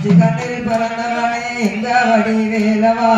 அஞ்சு கண்ணில் சிகனில் பிறந்தவனே எங்க வடி வேலவா